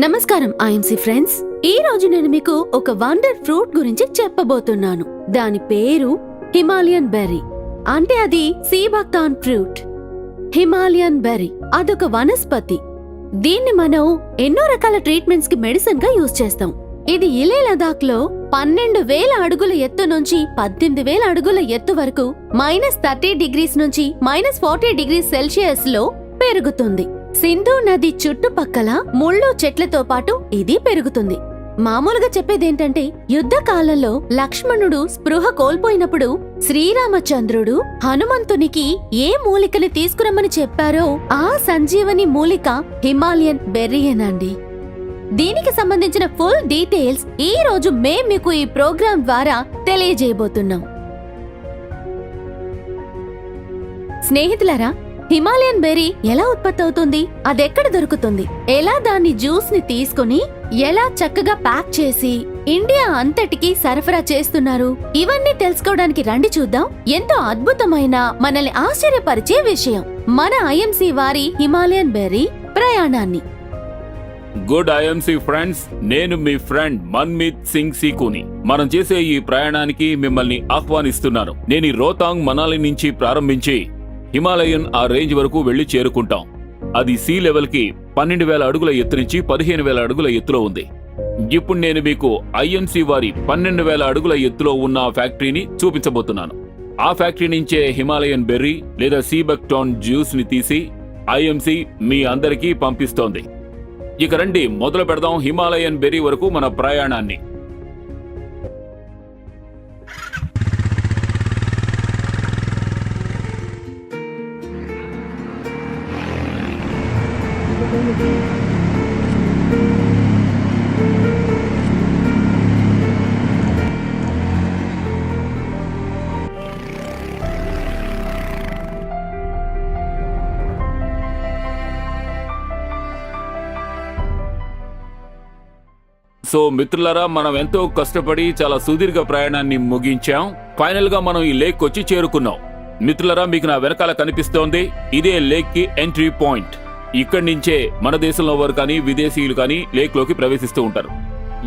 నమస్కారం IMC friends ఈ రోజు నేను మీకు ఒక వండర్ ఫ్రూట్ గురించి చెప్పబోతున్నాను. దాని పేరు హిమాలయన్ బెర్రీ. అంటే అది సీబక్తాన్ ఫ్రూట్. హిమాలయన్ బెర్రీ అదొక వనస్పతి. దీన్ని మనం ఎన్నో రకాల ట్రీట్మెంట్స్కి మెడిసిన్గా యూజ్ చేస్తాం. ఇది ఇలే లదాఖ్లో పన్నెండు వేల అడుగుల ఎత్తు నుంచి పద్దెనిమిది వేల అడుగుల ఎత్తు వరకు మైనస్ థర్టీ డిగ్రీస్ నుంచి మైనస్ ఫార్టీ డిగ్రీస్ సెల్సియస్లో పెరుగుతుంది. సింధు నది చుట్టుపక్కల ముళ్ళు చెట్లతో పాటు ఇది పెరుగుతుంది. మామూలుగా చెప్పేదేంటంటే యుద్ధ కాలంలో లక్ష్మణుడు స్పృహ కోల్పోయినప్పుడు శ్రీరామచంద్రుడు హనుమంతునికి ఏ మూలికని తీసుకురమ్మని చెప్పారో ఆ సంజీవని మూలిక హిమాలయన్ బెర్రీయేనండి. దీనికి సంబంధించిన ఫుల్ డీటెయిల్స్ ఈ రోజు మేం మీకు ఈ ప్రోగ్రాం ద్వారా తెలియజేయబోతున్నాం. స్నేహితులారా హిమాలయన్ బెర్రీ ఎలా ఉత్పత్తి అవుతుంది? అదెక్కడ దొరుకుతుంది? ఎలా దాని జ్యూస్ని తీసుకుని ఎలా చక్కగా ప్యాక్ చేసి ఇండియా అంతటికి సరఫరా చేస్తున్నారు? ఇవన్నీ తెలుసుకోవడానికి రండి చూద్దాం. ఎంతో అద్భుతమైన మనల్ని ఆశ్చర్యపరిచే విషయం. మన ఐఎంసీ వారి హిమాలయన్ బెర్రీ ప్రయాణాన్ని. గుడ్ ఐఎంసీ ఫ్రెండ్స్ నేను మీ ఫ్రెండ్ మన్మీత్ సింగ్ సీకుని. మనం చేసే ఈ ప్రయాణానికి మిమ్మల్ని ఆహ్వానిస్తున్నాను. నేను రోతాంగ్ మనాలి నుంచి ప్రారంభించి హిమాలయన్ ఆ రేంజ్ వరకు వెళ్ళి చేరుకుంటాం. అది సీ లెవెల్కి పన్నెండు వేల అడుగుల ఎత్తు నుంచి పదిహేను వేల అడుగుల ఎత్తులో ఉంది. ఇప్పుడు నేను మీకు ఐఎన్సి వారి పన్నెండు వేల అడుగుల ఎత్తులో ఉన్న ఆ ఫ్యాక్టరీని చూపించబోతున్నాను. ఆ ఫ్యాక్టరీ నుంచే హిమాలయన్ బెర్రీ లేదా సీబక్టాన్ జ్యూస్ని తీసి ఐఎంసి మీ అందరికీ పంపిస్తోంది. ఇక రండి మొదలు పెడదాం హిమాలయన్ బెర్రీ వరకు మన ప్రయాణాన్ని. సో మిత్రులారా మనం ఎంతో కష్టపడి చాలా సుదీర్ఘ ప్రయాణాన్ని ముగించాం. ఫైనల్గా మనం ఈ లేక్ వచ్చి చేరుకున్నాం. మిత్రులరా మీకు నా వెనకాల కనిపిస్తోంది ఇదే లేక్కి ఎంట్రీ పాయింట్. ఇక్కడి నుంచే మన దేశంలో వారు కానీ విదేశీయులు కానీ లేక్లోకి ప్రవేశిస్తూ ఉంటారు.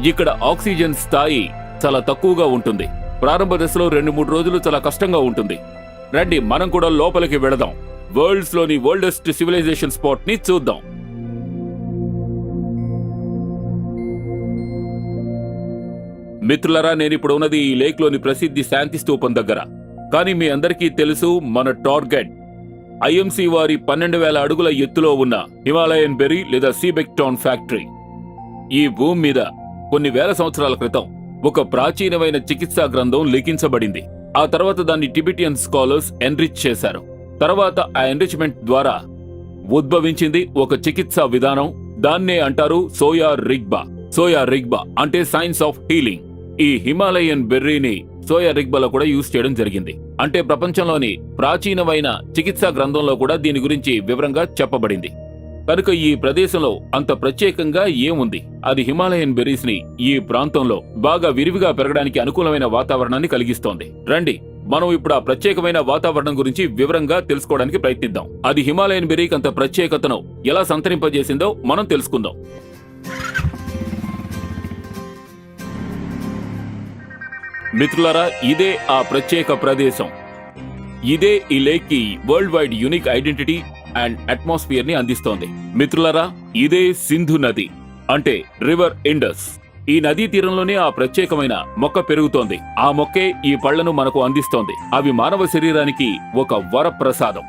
ఇక్కడ ఆక్సిజన్ స్థాయి చాలా తక్కువగా ఉంటుంది. ప్రారంభ దశలో రెండు మూడు రోజులు చాలా కష్టంగా ఉంటుంది. రండి మనం కూడా లోపలికి వెళదాం. వరల్డ్స్లోని ఓల్డెస్ట్ సివిలైజేషన్ స్పాట్ని చూద్దాం. మిత్రులరా నేనిప్పుడు ఉన్నది ఈ లేక్లోని ప్రసిద్ధి శాంతి స్తూపం దగ్గర. కానీ మీ అందరికీ తెలుసు మన టార్గెట్ ఐఎంసీ వారి పన్నెండు వేల అడుగుల ఎత్తులో ఉన్న హిమాలయన్ బెర్రీ లేదా సీబెక్టాన్ ఫ్యాక్టరీ. ఈ భూమి మీద కొన్ని వేల సంవత్సరాల క్రితం ఒక ప్రాచీనమైన చికిత్సా గ్రంథం లిఖించబడింది. ఆ తర్వాత దాన్ని టిబిటియన్ స్కాలర్స్ ఎన్రిచ్ చేశారు. తర్వాత ఆ ఎన్రిచ్మెంట్ ద్వారా ఉద్భవించింది ఒక చికిత్సా విధానం దాన్నే అంటారు సోయా రిగ్బా. సోయా రిగ్బా అంటే సైన్స్ ఆఫ్ హీలింగ్. ఈ హిమాలయన్ బెర్రీని సోయా రిగ్బలో కూడా యూజ్ చేయడం జరిగింది. అంటే ప్రపంచంలోని ప్రాచీనమైన చికిత్సా గ్రంథంలో కూడా దీని గురించి వివరంగా చెప్పబడింది. కనుక ఈ ప్రదేశంలో అంత ప్రత్యేకంగా ఏముంది? అది హిమాలయన్ బెర్రీస్ని ఈ ప్రాంతంలో బాగా విరివిగా పెరగడానికి అనుకూలమైన వాతావరణాన్ని కలిగిస్తోంది. రండి మనం ఇప్పుడు ఆ ప్రత్యేకమైన వాతావరణం గురించి వివరంగా తెలుసుకోవడానికి ప్రయత్నిద్దాం. అది హిమాలయన్ బెర్రీకి అంత ప్రత్యేకతను ఎలా సంతరింపజేసిందో మనం తెలుసుకుందాం. మిత్రులారా ఇదే ఆ ప్రత్యేక ప్రదేశం. ఇదే ఈ లేక్కి world wide unique identity and అట్మాస్ఫియర్ని అందిస్తోంది. మిత్రులారా ఇదే సింధు నది అంటే రివర్ ఇండస్. ఈ నదీ తీరంలోనే ఆ ప్రత్యేకమైన మొక్క పెరుగుతోంది. ఆ మొక్కే ఈ పళ్ళను మనకు అందిస్తోంది. అవి మానవ శరీరానికి ఒక వరప్రసాదం.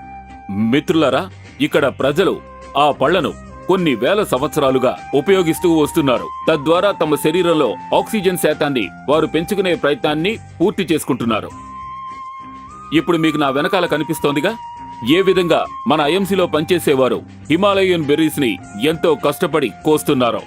మిత్రులరా ఇక్కడ ప్రజలు ఆ పళ్ళను కొన్ని వేల సంవత్సరాలుగా ఉపయోగిస్తూ వస్తున్నారు. తద్వారా తమ శరీరంలో ఆక్సిజన్ శాతాన్ని వారు పెంచుకునే ప్రయత్నాన్ని పూర్తి చేసుకుంటున్నారు. ఇప్పుడు మీకు నా వెనకాల కనిపిస్తోందిగా? ఏ విధంగా మన ఐఎంసీలో పనిచేసేవారు హిమాలయన్ బెర్రీస్ని ఎంతో కష్టపడి కోస్తున్నారో.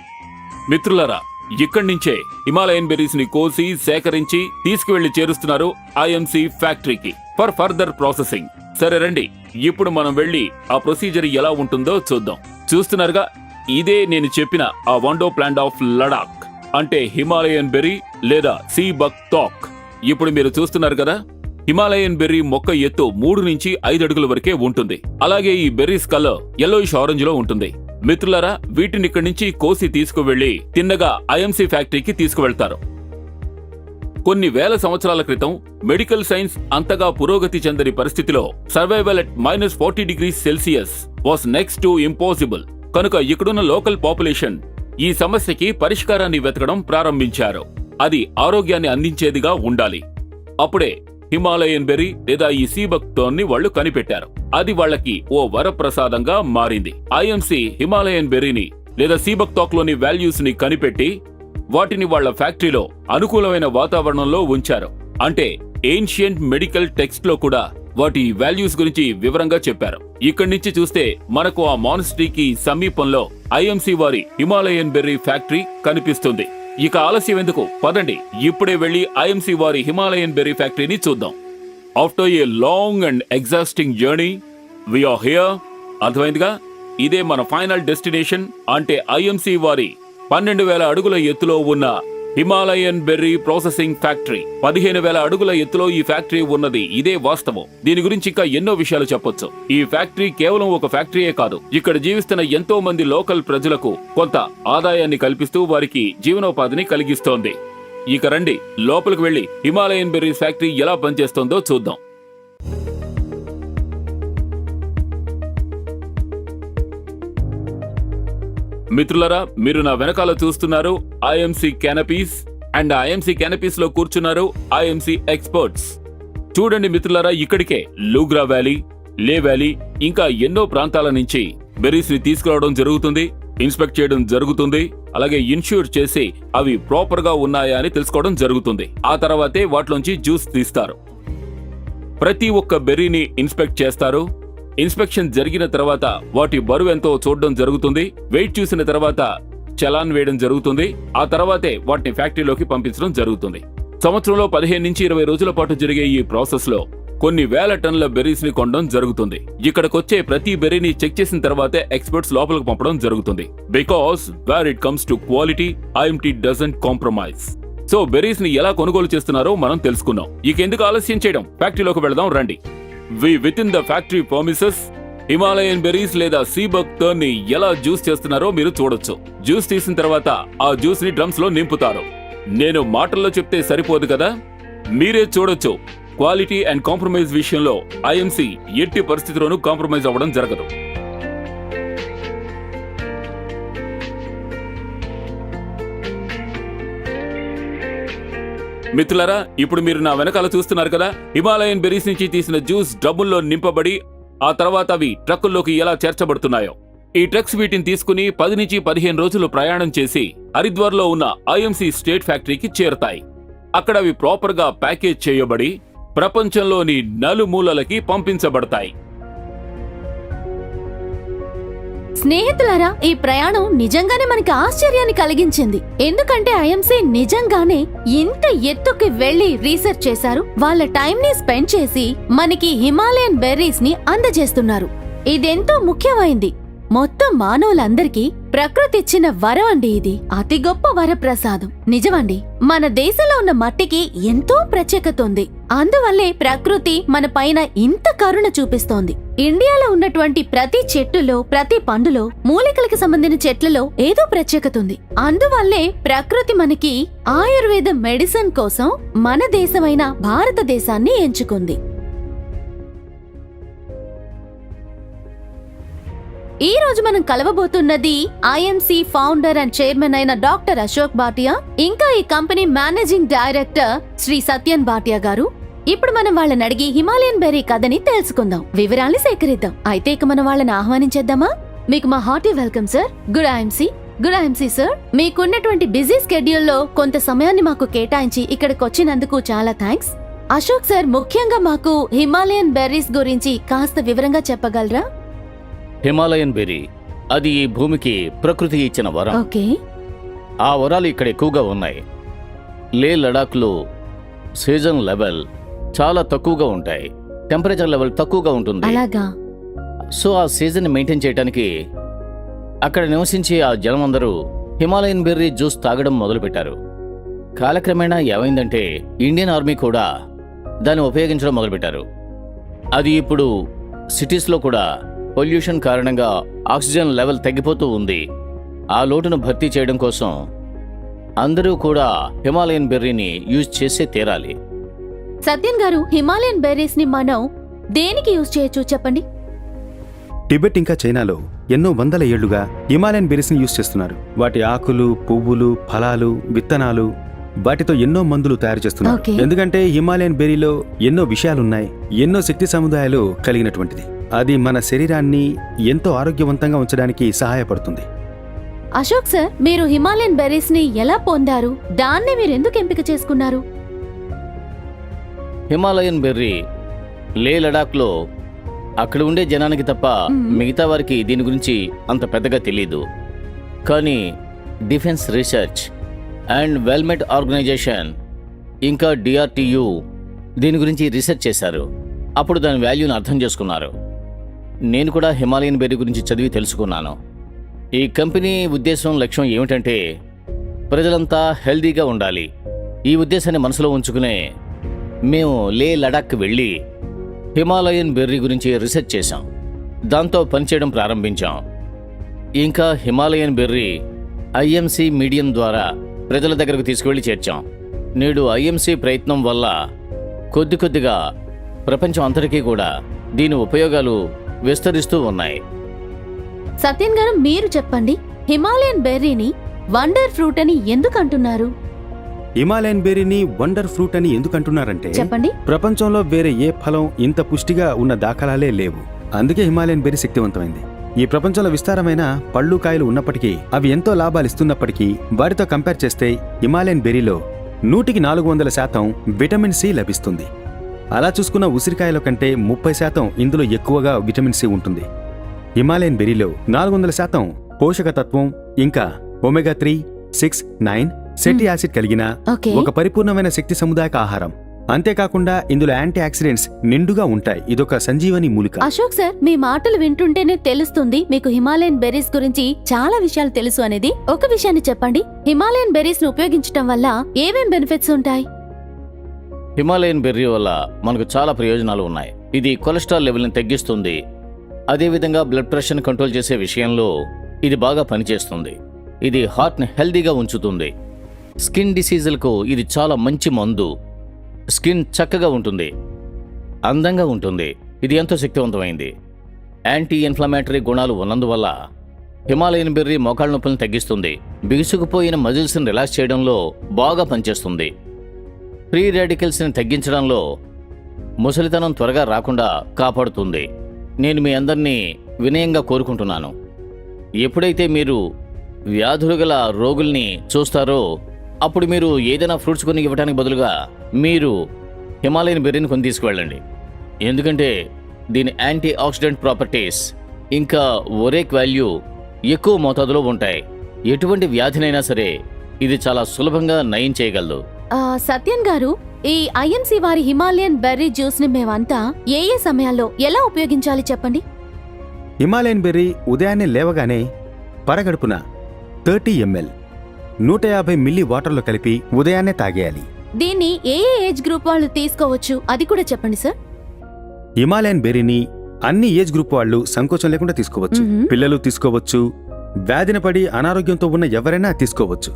మిత్రులరా ఇక్కడి నుంచే హిమాలయన్ బెర్రీస్ని కోసి సేకరించి తీసుకువెళ్ళి చేరుస్తున్నారు ఐఎంసీ ఫ్యాక్టరీకి ఫర్ ఫర్దర్ ప్రాసెసింగ్. సరే రండి. ఇప్పుడు మనం వెళ్ళి ఆ ప్రొసీజర్ ఎలా ఉంటుందో చూద్దాం. చూస్తున్నారుగా ఇదే నేను చెప్పిన ఆ వండో ప్లాంట్ ఆఫ్ లడాక్ అంటే హిమాలయన్ బెర్రీ లేదా సీ బక్ టాక్ ఇప్పుడు మీరు చూస్తున్నారు కదా హిమాలయన్ బెర్రీ మొక్క ఎత్తు మూడు నుంచి ఐదు అడుగుల వరకే ఉంటుంది. అలాగే ఈ బెర్రీస్ కలర్ ఎల్లోయిష్ ఆరెంజ్లో ఉంటుంది. మిత్రులరా వీటిని ఇక్కడి నుంచి కోసి తీసుకువెళ్ళి తిన్నగా ఐఎంసీ ఫ్యాక్టరీకి తీసుకువెళ్తారు. కొన్ని వేల సంవత్సరాల క్రితం మెడికల్ సైన్స్ అంతగా పురోగతి చెందని పరిస్థితిలో survival at minus forty degrees Celsius was next to impossible. కనుక ఇక్కడున్న లోకల్ పాపులేషన్ ఈ సమస్యకి పరిష్కారాన్ని వెతకడం ప్రారంభించారు. అది ఆరోగ్యాన్ని అందించేదిగా ఉండాలి. అప్పుడే హిమాలయన్ బెర్రీ లేదా ఈ సీబక్తోన్ని వాళ్ళు కనిపెట్టారు. అది వాళ్ళకి ఓ వరప్రసాదంగా మారింది. ఐఎంసి హిమాలయన్ బెర్రీని లేదా సీబక్తాక్లోని వాల్యూస్ని కనిపెట్టి వాటిని వాళ్ళ ఫ్యాక్టరీలో అనుకూలమైన వాతావరణంలో ఉంచారు. అంటే ఏన్షియంట్ మెడికల్ టెక్స్ట్లో కూడా వాటి వాల్యూస్ గురించి వివరంగా చెప్పారు. ఇక్కడి నుంచి చూస్తే మనకు ఆ మానిస్ట్రీకి సమీపంలో ఐఎంసీ వారి హిమాలయన్ బెర్రీ ఫ్యాక్టరీ కనిపిస్తుంది. ఇక ఆలస్యం ఎందుకు? పదండి ఇప్పుడే వెళ్ళి ఐఎంసీ వారి హిమాలయన్ బెర్రీ ఫ్యాక్టరీని చూద్దాం. After a long and exhausting journey we are here అర్థమైందిగా? ఇదే మన ఫైనల్ డెస్టినేషన్ అంటే ఐఎంసీ వారి పన్నెండు వేల అడుగుల ఎత్తులో ఉన్న హిమాలయన్ బెర్రీ ప్రాసెసింగ్ ఫ్యాక్టరీ. పదిహేను వేల అడుగుల ఎత్తులో ఈ ఫ్యాక్టరీ ఉన్నది. ఇదే వాస్తవం. దీని గురించి ఇంకా ఎన్నో విషయాలు చెప్పొచ్చు. ఈ ఫ్యాక్టరీ కేవలం ఒక ఫ్యాక్టరీయే కాదు. ఇక్కడ జీవిస్తున్న ఎంతో మంది లోకల్ ప్రజలకు కొంత ఆదాయాన్ని కల్పిస్తూ వారికి జీవనోపాధిని కలిగిస్తోంది. ఇక రండి లోపలికి వెళ్ళి హిమాలయన్ బెర్రీ ఫ్యాక్టరీ ఎలా పనిచేస్తోందో చూద్దాం. మిత్రులరా మీరు నా వెనకాల చూస్తున్నారు ఐఎంసీ క్యానపీస్ అండ్ ఐఎంసీ కెనపీస్లో కూర్చున్నారు ఐఎంసి ఎక్స్పర్ట్స్ చూడండి మిత్రులారా ఇక్కడికే లూగ్రా వ్యాలీ లే వ్యాలీ ఇంకా ఎన్నో ప్రాంతాల నుంచి బెరీస్ని తీసుకురావడం జరుగుతుంది ఇన్స్పెక్ట్ చేయడం జరుగుతుంది అలాగే ఇన్ష్యూర్ చేసి అవి ప్రాపర్గా ఉన్నాయా అని తెలుసుకోవడం జరుగుతుంది. ఆ తర్వాతే వాటిలోంచి జ్యూస్ తీస్తారు. ప్రతి ఒక్క బెర్రీని ఇన్స్పెక్ట్ చేస్తారు ఇన్స్పెక్షన్ జరిగిన తర్వాత వాటి బరువు ఎంతో చూడడం జరుగుతుంది. వెయిట్ చూసిన తర్వాత చలాన్ వేయడం జరుగుతుంది. ఆ తర్వాతే వాటిని ఫ్యాక్టరీలోకి పంపించడం జరుగుతుంది. సంవత్సరంలో పదిహేను నుంచి ఇరవై రోజుల పాటు జరిగే ఈ ప్రాసెస్లో కొన్ని వేల టన్నుల బెర్రీస్ని కొనడం జరుగుతుంది. ఇక్కడికొచ్చే ప్రతి బెర్రీని చెక్ చేసిన తర్వాతే ఎక్స్పర్ట్స్ లోపలికి పంపడం జరుగుతుంది. Because where it comes to quality IMT doesn't compromise. So బెర్రీస్ని ఎలా కొనుగోలు చేస్తున్నారో మనం తెలుసుకున్నాం ఇక ఎందుకు ఆలస్యం చేయడం? ఫ్యాక్టరీలోకి వెళదాం రండి. We within the factory premises Himalayan berries లేదా సీబక్ టర్న్ని ఎలా జ్యూస్ చేస్తున్నారో మీరు చూడొచ్చు. జ్యూస్ తీసిన తర్వాత ఆ జ్యూస్ని డ్రమ్స్లో నింపుతారు. నేను మాటల్లో చెప్తే సరిపోదు కదా? మీరే చూడొచ్చు. క్వాలిటీ అండ్ కాంప్రమైజ్ విషయంలో ఐఎంసీ ఎట్టి పరిస్థితిలోనూ కాంప్రమైజ్ అవ్వడం జరగదు. మిత్రులరా ఇప్పుడు మీరు నా వెనకాల చూస్తున్నారు కదా హిమాలయన్ బెరీస్ నుంచి తీసిన జ్యూస్ డబ్బుల్లో నింపబడి ఆ తర్వాత అవి ట్రక్కుల్లోకి ఎలా చేర్చబడుతున్నాయో. ఈ ట్రక్స్ వీటిని తీసుకుని పది నుంచి పదిహేను రోజులు ప్రయాణం చేసి హరిద్వార్లో ఉన్న ఐఎంసీ స్టేట్ ఫ్యాక్టరీకి చేరుతాయి. అక్కడ అవి ప్రాపర్గా ప్యాకేజ్ చేయబడి ప్రపంచంలోని నలుమూలలకి పంపించబడతాయి. స్నేహితులారా ఈ ప్రయాణం నిజంగానే మనకి ఆశ్చర్యాన్ని కలిగించింది. ఎందుకంటే ఐఎంసీ నిజంగానే ఇంత ఎత్తుకి వెళ్ళి రీసెర్చ్ చేశారు. వాళ్ళ టైం ని స్పెండ్ చేసి మనకి హిమాలయన్ బెర్రీస్ని అందజేస్తున్నారు. ఇదెంతో ముఖ్యమైంది. మొత్తం మానవులందరికీ ప్రకృతి ఇచ్చిన వరం అండి ఇది. అతి గొప్ప వరప్రసాదం. నిజమండి మన దేశంలో ఉన్న మట్టికి ఎంతో ప్రత్యేకత ఉంది. అందువల్లే ప్రకృతి మన పైన ఇంత కరుణ చూపిస్తోంది. ఇండియాలో ఉన్నటువంటి ప్రతి చెట్టులో ప్రతి పండులో మూలికలకు సంబంధించిన చెట్లలో ఏదో ప్రత్యేకత ఉంది. అందువల్లే ప్రకృతి మనకి ఆయుర్వేద మెడిసిన్ కోసం మన దేశమైన భారతదేశాన్ని ఎంచుకుంది. ఈ రోజు మనం కలవబోతున్నది ఐఎంసి ఫౌండర్ అండ్ చైర్మన్ అయిన డాక్టర్ అశోక్ భాటియా ఇంకా ఈ company managing director Shri Satyan Bhatia గారు. ఇప్పుడు మనం వాళ్ళని అడిగి హిమాలయన్ బెర్రీ కథని తెలుసుకుందాం. వివరాల్ని సేకరిద్దాం. అయితే ఇక మనం వాళ్ళని ఆహ్వానించేద్దామా? మీకు మా hearty welcome sir good IMC good IMC sir మీకున్నటువంటి బిజీ స్కెడ్యూల్లో కొంత సమయాన్ని మాకు కేటాయించి ఇక్కడికి వచ్చినందుకు చాలా థ్యాంక్స్ అశోక్ సార్ ముఖ్యంగా మాకు హిమాలయన్ బెర్రీస్ గురించి కాస్త వివరంగా చెప్పగలరా? హిమాలయన్ బెర్రీ అది ఈ భూమికి ప్రకృతి ఇచ్చిన వరం. ఓకే. ఆ వరాలు ఇక్కడ ఎక్కువగా ఉన్నాయి. లే లడాఖ్లో సీజన్ లెవెల్ చాలా తక్కువగా ఉంటాయి. టెంపరేచర్ లెవెల్ తక్కువగా ఉంటుంది. అలాగా? సో ఆ సీజన్ మెయింటైన్ చేయడానికి అక్కడ నివసించే ఆ జనం అందరూ హిమాలయన్ బెర్రీ జ్యూస్ తాగడం మొదలుపెట్టారు. కాలక్రమేణా ఏమైందంటే ఇండియన్ ఆర్మీ కూడా దాన్ని ఉపయోగించడం మొదలుపెట్టారు. అది ఇప్పుడు సిటీస్లో కూడా పొల్యూషన్ కారణంగా ఆక్సిజన్ లెవెల్ తగ్గిపోతూ ఉంది. ఆ లోటును భర్తీ చేయడం కోసం అందరూ కూడా హిమాలయన్ బెర్రీని యూజ్ చేసే తీరాలి. సత్యన్ గారు హిమాలయన్ బెర్రీస్ని మనం దేనికి యూజ్ చేయొచ్చు చెప్పండి? టిబెట్ ఇంకా చైనాలో ఎన్నో వందల ఏళ్ళుగా హిమాలయన్ బెర్రీస్ని యూజ్ చేస్తున్నారు. వాటి ఆకులు పువ్వులు ఫలాలు విత్తనాలు వాటితో ఎన్నో మందులు తయారు చేస్తున్నారు. ఎందుకంటే హిమాలయన్ బెర్రీలో ఎన్నో విషయాలున్నాయి ఎన్నో శక్తి సముదాయాలు కలిగినటువంటిది. అది మన శరీరాన్ని ఎంతో ఆరోగ్యవంతంగా ఉంచడానికి సహాయపడుతుంది. అశోక్ సార్ మీరు హిమాలయన్ బెర్రీస్ని ఎలా పొందారు? దాన్ని మీరు ఎందుకు ఎంపిక చేసుకున్నారు? హిమాలయన్ బెర్రీ లే లడాఖ్లో అక్కడ ఉండే జనానికి తప్ప. మిగతా వారికి దీని గురించి అంత పెద్దగా తెలియదు కానీ defence research and development organisation ఇంకా డిఆర్టియు దీని గురించి రీసెర్చ్ చేశారు. అప్పుడు దాని వాల్యూని అర్థం చేసుకున్నారు. నేను కూడా హిమాలయన్ బెర్రీ గురించి చదివి తెలుసుకున్నాను. ఈ కంపెనీ ఉద్దేశం లక్ష్యం ఏమిటంటే ప్రజలంతా హెల్దీగా ఉండాలి. ఈ ఉద్దేశాన్ని మనసులో ఉంచుకునే మేము లే లడాక్ వెళ్ళి హిమాలయన్ బెర్రీ గురించి రీసెర్చ్ చేశాం. దాంతో పనిచేయడం ప్రారంభించాం. ఇంకా హిమాలయన్ బెర్రీ ఐఎంసీ మీడియం ద్వారా ప్రజల దగ్గరకు తీసుకువెళ్ళి చేర్చాం. నేడు ఐఎంసీ ప్రయత్నం వల్ల కొద్ది కొద్దిగా ప్రపంచం అంతటికీ కూడా దీని ఉపయోగాలు విస్తరిస్తూ ఉన్నాయి. సత్యన్ గారు మీరు చెప్పండి హిమాలయన్ బెర్రీని వండర్ ఫ్రూట్ అని ఎందుకు అంటున్నారు? హిమాలయన్ బెర్రీని వండర్ ఫ్రూట్ అని ఎందుకు అంటున్నారంటే చెప్పండి. ప్రపంచంలో వేరే ఏ ఫలం ఇంత పుష్టిగా ఉన్న దాఖలాలే లేవు. అందుకే హిమాలయన్ బెర్రీ శక్తివంతమైంది. ఈ ప్రపంచంలో విస్తారమైన పళ్ళు కాయలు ఉన్నప్పటికీ అవి ఎంతో లాభాలు ఇస్తున్నప్పటికీ వాటితో కంపేర్ చేస్తే హిమాలయన్ బెర్రీలో నూటికి నాలుగు వందల శాతం విటమిన్ సి లభిస్తుంది. అలా చూసుకున్న ఉసిరికాయల కంటే ముప్పై శాతం ఇందులో ఎక్కువగా విటమిన్ సి ఉంటుంది. హిమాలయన్ బెర్రీలో నాలుగు వందల శాతం పోషకతత్వం ఇంకా omega three six nine fatty acid కలిగిన ఒక పరిపూర్ణమైన శక్తి సముదాయక ఆహారం. అంతేకాకుండా ఇందులో యాంటీ ఆక్సిడెంట్స్ నిండుగా ఉంటాయి. ఇదొక సంజీవని మూలిక. అశోక్ సార్ మీ మాటలు వింటుంటేనే తెలుస్తుంది మీకు హిమాలయన్ బెర్రీస్ గురించి చాలా విషయాలు తెలుసు అనేది. ఒక విషయాన్ని చెప్పండి. హిమాలయన్ బెర్రీస్ను ఉపయోగించడం వల్ల ఏమేం బెనిఫిట్స్ ఉంటాయి? హిమాలయన్ బెర్రీ వల్ల మనకు చాలా ప్రయోజనాలు ఉన్నాయి. ఇది కొలెస్ట్రాల్ లెవెల్ని తగ్గిస్తుంది. అదేవిధంగా బ్లడ్ ప్రెషర్ని కంట్రోల్ చేసే విషయంలో ఇది బాగా పనిచేస్తుంది. ఇది హార్ట్ని హెల్దీగా ఉంచుతుంది. స్కిన్ డిసీజులకు ఇది చాలా మంచి మందు. స్కిన్ చక్కగా ఉంటుంది. అందంగా ఉంటుంది. ఇది ఎంతో శక్తివంతమైంది. యాంటీ ఇన్ఫ్లమేటరీ గుణాలు ఉన్నందువల్ల హిమాలయన్ బెర్రీ మోకాళ్ళ నొప్పులను తగ్గిస్తుంది. బిగుసుకుపోయిన మజిల్స్ని రిలాక్స్ చేయడంలో బాగా పనిచేస్తుంది. ఫ్రీ రాడికల్స్ని తగ్గించడంలో ముసలితనం త్వరగా రాకుండా కాపాడుతుంది. నేను మీ అందరినీ వినయంగా కోరుకుంటున్నాను. ఎప్పుడైతే మీరు వ్యాధులు గల రోగుల్ని చూస్తారో అప్పుడు మీరు ఏదైనా ఫ్రూట్స్ కొని ఇవ్వడానికి బదులుగా మీరు హిమాలయన్ బెర్రీని కొని తీసుకువెళ్ళండి. ఎందుకంటే దీని యాంటీ ఆక్సిడెంట్ ప్రాపర్టీస్ ఇంకా ఒరేక్ వాల్యూ ఎక్కువ మోతాదులో ఉంటాయి. ఎటువంటి వ్యాధినైనా సరే ఇది చాలా సులభంగా నయం చేయగలదు. ఆ, సత్యన్ గారు ఈ ఐఎంసీ వారి హిమాలయన్ బెర్రీ జ్యూస్ని మేమంతా ఏ ఏ సమయాల్లో ఎలా ఉపయోగించాలి చెప్పండి? హిమాలయన్ బెర్రీ ఉదయాన్నే లేవగానే పరగడుపున థర్టీ ఎంఎల్ నూట యాభై మిల్లీ వాటర్లో కలిపి ఉదయాన్నే తాగేయాలి. దీన్ని ఏ ఏ ఏజ్ గ్రూప్ వాళ్ళు తీసుకోవచ్చు? అది కూడా చెప్పండి సార్. హిమాలయన్ బెర్రీని అన్ని ఏజ్ గ్రూప్ వాళ్ళు సంకోచం లేకుండా తీసుకోవచ్చు. పిల్లలు తీసుకోవచ్చు. వ్యాధిన పడి అనారోగ్యంతో ఉన్న ఎవరైనా తీసుకోవచ్చు.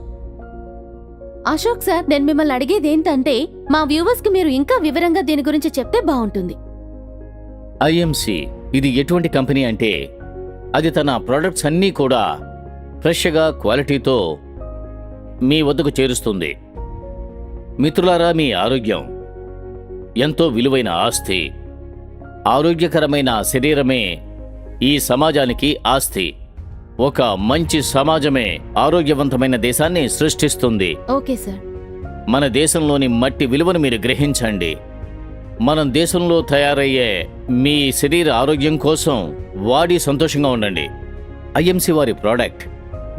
అశోక్ సార్ నేను మిమ్మల్ని అడిగేది ఏంటంటే మా వ్యూవర్స్కి మీరు ఇంకా వివరంగా దీని గురించి చెప్తే బాగుంటుంది. ఐఎంసి ఇది ఎటువంటి కంపెనీ అంటే అది తన ప్రొడక్ట్స్ అన్నీ కూడా ఫ్రెష్గా క్వాలిటీతో మీ వద్దకు చేరుస్తుంది. మిత్రులారా మీ ఆరోగ్యం ఎంతో విలువైన ఆస్తి. ఆరోగ్యకరమైన శరీరమే ఈ సమాజానికి ఆస్తి. ఒక మంచి సమాజమే ఆరోగ్యవంతమైన దేశాన్ని సృష్టిస్తుంది. Okay sir. మన దేశంలోని మట్టి విలువను మీరు గ్రహించండి. మనం దేశంలో తయారయ్యే మీ శరీర ఆరోగ్యం కోసం వాడి సంతోషంగా ఉండండి. ఐఎంసి వారి ప్రోడక్ట్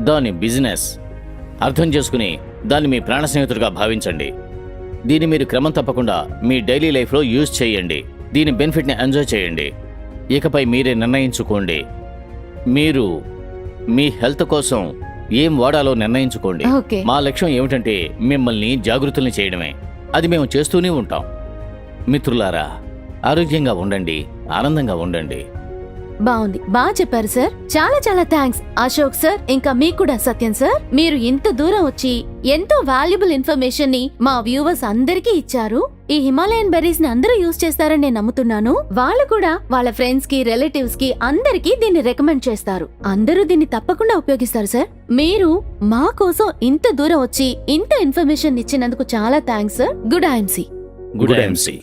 దాని బిజినెస్. అర్థం చేసుకుని దాన్ని మీ ప్రాణ స్నేహితుడిగా భావించండి. దీన్ని మీరు క్రమం తప్పకుండా మీ డైలీ లైఫ్లో యూజ్ చేయండి. దీని బెనిఫిట్ని ఎంజాయ్ చేయండి. ఇకపై మీరే నిర్ణయించుకోండి. మీరు మీ హెల్త్ కోసం ఏం వాడాలో నిర్ణయించుకోండి. మా లక్ష్యం ఏమిటంటే మిమ్మల్ని జాగృతుల్ని చేయడమే. అది మేము చేస్తూనే ఉంటాం. మిత్రులారా ఆరోగ్యంగా ఉండండి ఆనందంగా ఉండండి. బాగుంది. బాగా చెప్పారు సార్. చాలా చాలా థ్యాంక్స్ అశోక్ సార్. ఇంకా మీకు కూడా సత్యం సార్. మీరు ఇంత దూరం వచ్చి ఎంతో వాల్యుబుల్ ఇన్ఫర్మేషన్ని మా వ్యూవర్స్ అందరికీ ఇచ్చారు. ఈ హిమాలయన్ బెర్రీస్ని అందరూ యూజ్ చేస్తారని నేను నమ్ముతున్నాను. వాళ్ళు కూడా వాళ్ళ ఫ్రెండ్స్కి రిలేటివ్స్కి అందరికీ దీన్ని రికమెండ్ చేస్తారు. అందరూ దీన్ని తప్పకుండా ఉపయోగిస్తారు సార్. మీరు మా కోసం ఇంత దూరం వచ్చి ఇంత ఇన్ఫర్మేషన్ ఇచ్చినందుకు చాలా thanks sir. Good IMC good IMC